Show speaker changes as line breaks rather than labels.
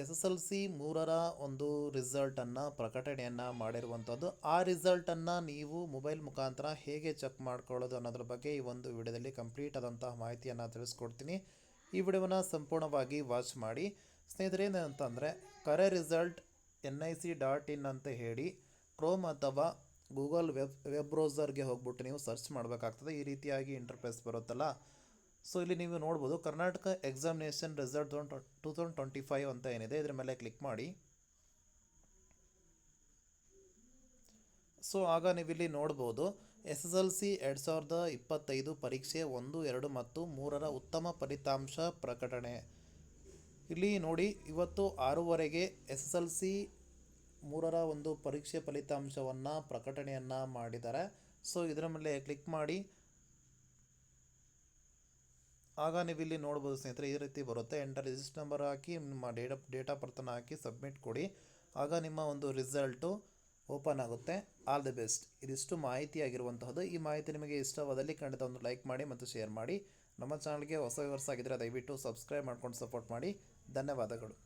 S S L C ಮೂರರ ಒಂದು ರಿಸಲ್ಟನ್ನು ಪ್ರಕಟಣೆಯನ್ನು ಮಾಡಿರುವಂಥದ್ದು. ಆ ರಿಸಲ್ಟನ್ನು ನೀವು ಮೊಬೈಲ್ ಮುಖಾಂತರ ಹೇಗೆ ಚೆಕ್ ಮಾಡ್ಕೊಳ್ಳೋದು ಅನ್ನೋದ್ರ ಬಗ್ಗೆ ಈ ಒಂದು ವಿಡಿಯೋದಲ್ಲಿ ಕಂಪ್ಲೀಟ್ ಆದಂತಹ ಮಾಹಿತಿಯನ್ನು ತಿಳಿಸ್ಕೊಡ್ತೀನಿ. ಈ ವಿಡಿಯೋವನ್ನು ಸಂಪೂರ್ಣವಾಗಿ ವಾಚ್ ಮಾಡಿ. ಸ್ನೇಹಿತರೆ, ಏನಂತಂದರೆ, ಕರೆ result N I C dot in ಅಂತ ಹೇಳಿ ಕ್ರೋಮ್ ಅಥವಾ ಗೂಗಲ್ ವೆಬ್ ವೆಬ್ ಬ್ರೌಸರ್ಗೆ ಹೋಗ್ಬಿಟ್ಟು ನೀವು ಸರ್ಚ್ ಮಾಡಬೇಕಾಗ್ತದೆ. ಈ ರೀತಿಯಾಗಿ ಇಂಟರ್ಫೇಸ್ ಬರುತ್ತಲ್ಲ. ಸೊ ಇಲ್ಲಿ ನೀವು ನೋಡ್ಬೋದು Karnataka examination result two thousand twenty five ಅಂತ ಏನಿದೆ. ಇದರ ಮೇಲೆ ಕ್ಲಿಕ್ ಮಾಡಿ. ಸೊ ಆಗ ನೀವಿಲ್ಲಿ ನೋಡ್ಬೋದು ಎಸ್ ಎಸ್ ಎಲ್ ಸಿ ಎರಡು ಸಾವಿರದ ಇಪ್ಪತ್ತೈದು ಪರೀಕ್ಷೆ ಒಂದು, ಎರಡು ಮತ್ತು ಮೂರರ ಉತ್ತಮ ಫಲಿತಾಂಶ ಪ್ರಕಟಣೆ. ಇಲ್ಲಿ ನೋಡಿ ಇವತ್ತು ಆರೂವರೆಗೆ ಎಸ್ ಎಸ್ ಎಲ್ ಸಿ ಮೂರರ ಒಂದು ಪರೀಕ್ಷೆ ಫಲಿತಾಂಶವನ್ನು ಪ್ರಕಟಣೆಯನ್ನು ಮಾಡಿದ್ದಾರೆ. ಸೊ ಇದರ ಮೇಲೆ ಕ್ಲಿಕ್ ಮಾಡಿ. ಆಗ ನೀವು ಇಲ್ಲಿ ನೋಡ್ಬೋದು ಸ್ನೇಹಿತರೆ, ಈ ರೀತಿ ಬರುತ್ತೆ. ಎಂಟರ್ ರಿಜಿಸ್ಟರ್ ನಂಬರ್ ಹಾಕಿ, ನಿಮ್ಮ ಡೇಟ್ ಆಫ್ ಡೇಟ್ ಆಫ್ ಬರ್ತನ ಹಾಕಿ ಸಬ್ಮಿಟ್ ಕೊಡಿ. ಆಗ ನಿಮ್ಮ ಒಂದು ರಿಸಲ್ಟು ಓಪನ್ ಆಗುತ್ತೆ. ಆಲ್ ದಿ ಬೆಸ್ಟ್ ಇದಿಷ್ಟು ಮಾಹಿತಿಯಾಗಿರುವಂತಹದ್ದು. ಈ ಮಾಹಿತಿ ನಿಮಗೆ ಇಷ್ಟವಾದಲ್ಲಿ ಖಂಡಿತ ಒಂದು ಲೈಕ್ ಮಾಡಿ ಮತ್ತು ಶೇರ್ ಮಾಡಿ. ನಮ್ಮ ಚಾನಲ್ಗೆ ಹೊಸ ವ್ಯವರ್ಸ್ ಆಗಿದ್ದರೆ ದಯವಿಟ್ಟು ಸಬ್ಸ್ಕ್ರೈಬ್ ಮಾಡ್ಕೊಂಡು ಸಪೋರ್ಟ್ ಮಾಡಿ. ಧನ್ಯವಾದಗಳು.